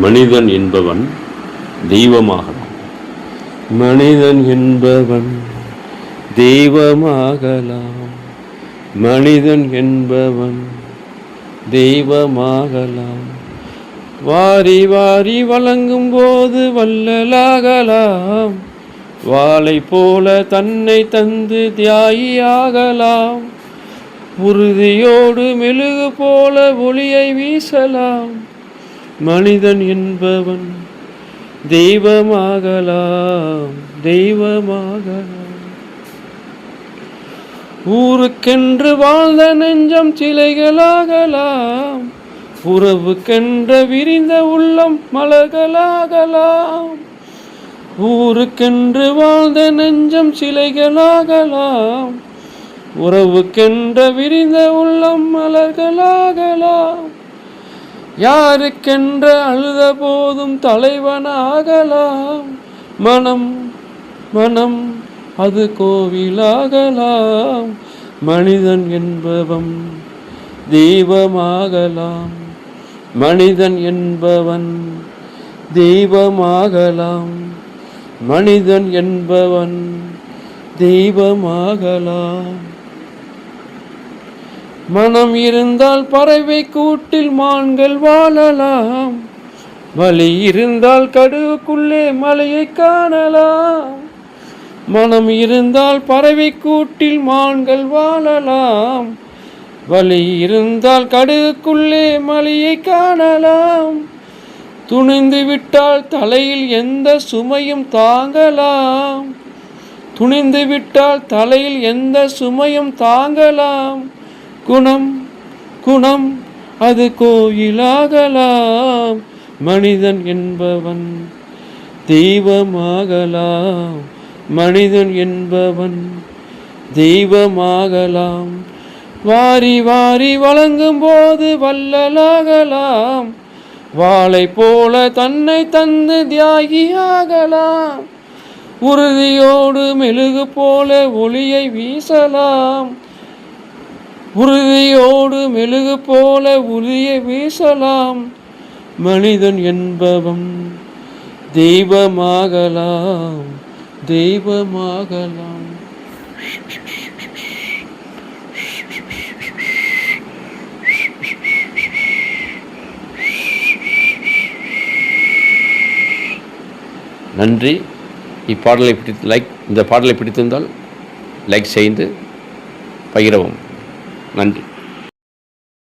மனிதன் என்பவன் தெய்வமாகலாம். மனிதன் என்பவன் தெய்வமாகலாம். மனிதன் என்பவன் தெய்வமாகலாம். வாரி வாரி வழங்கும் போது வல்லலாகலாம் வாளை போல தன்னை தந்து தியாகியாகலாம். உறுதியோடு மெழுகு போல ஒளியை வீசலாம். மனிதன் என்பவன் தெய்வமாகலாம் தெய்வமாகலாம். ஊருக்கென்று வாழ்ந்த நெஞ்சம் சிலைகளாகலாம் உறவுக்கென்ற விரிந்த உள்ளம் மலர்களாகலாம். ஊருக்கென்று வாழ்ந்த நெஞ்சம் சிலைகளாகலாம் உறவுக்கென்ற விரிந்த உள்ளம் மலர்களாகலாம். யாருக்கென்ற அழுத போதும் தலைவனாகலாம். மனம் மனம் அது கோவிலாகலாம். மனிதன் என்பவன் தெய்வமாகலாம். மனிதன் என்பவன் தெய்வமாகலாம். மனிதன் என்பவன் தெய்வமாகலாம். மனம் இருந்தால் பறவை கூட்டில் மான்கள் வாழலாம். வலி இருந்தால் கடுவுக்குள்ளே மலையை காணலாம். மனம் இருந்தால் பறவை கூட்டில் மான்கள் வாழலாம். வலி இருந்தால் கடுவுக்குள்ளே மலையை காணலாம். துணிந்து விட்டால் தலையில் எந்த சுமையும் தாங்கலாம். துணிந்து விட்டால் தலையில் எந்த சுமையும் தாங்கலாம். குணம் குணம் அது கோயிலாகலாம். மனிதன் என்பவன் தெய்வமாகலாம். மனிதன் என்பவன் தெய்வமாகலாம். வாரி வாரி வழங்கும் போது வல்லலாகலாம் வாளை போல தன்னை தந்து தியாகியாகலாம். உறுதியோடு மெழுகு போல ஒளியை வீசலாம். உறுதியோடு மெழுகு போல ஒளியை வீசலாம். மனிதன் என்பவன் தெய்வமாகலாம் தெய்வமாகலாம். நன்றி. இப்பாடலை பிடித்து லைக் இந்த பாடலை பிடித்திருந்தால் லைக் செய்து பகிரவும். lanjut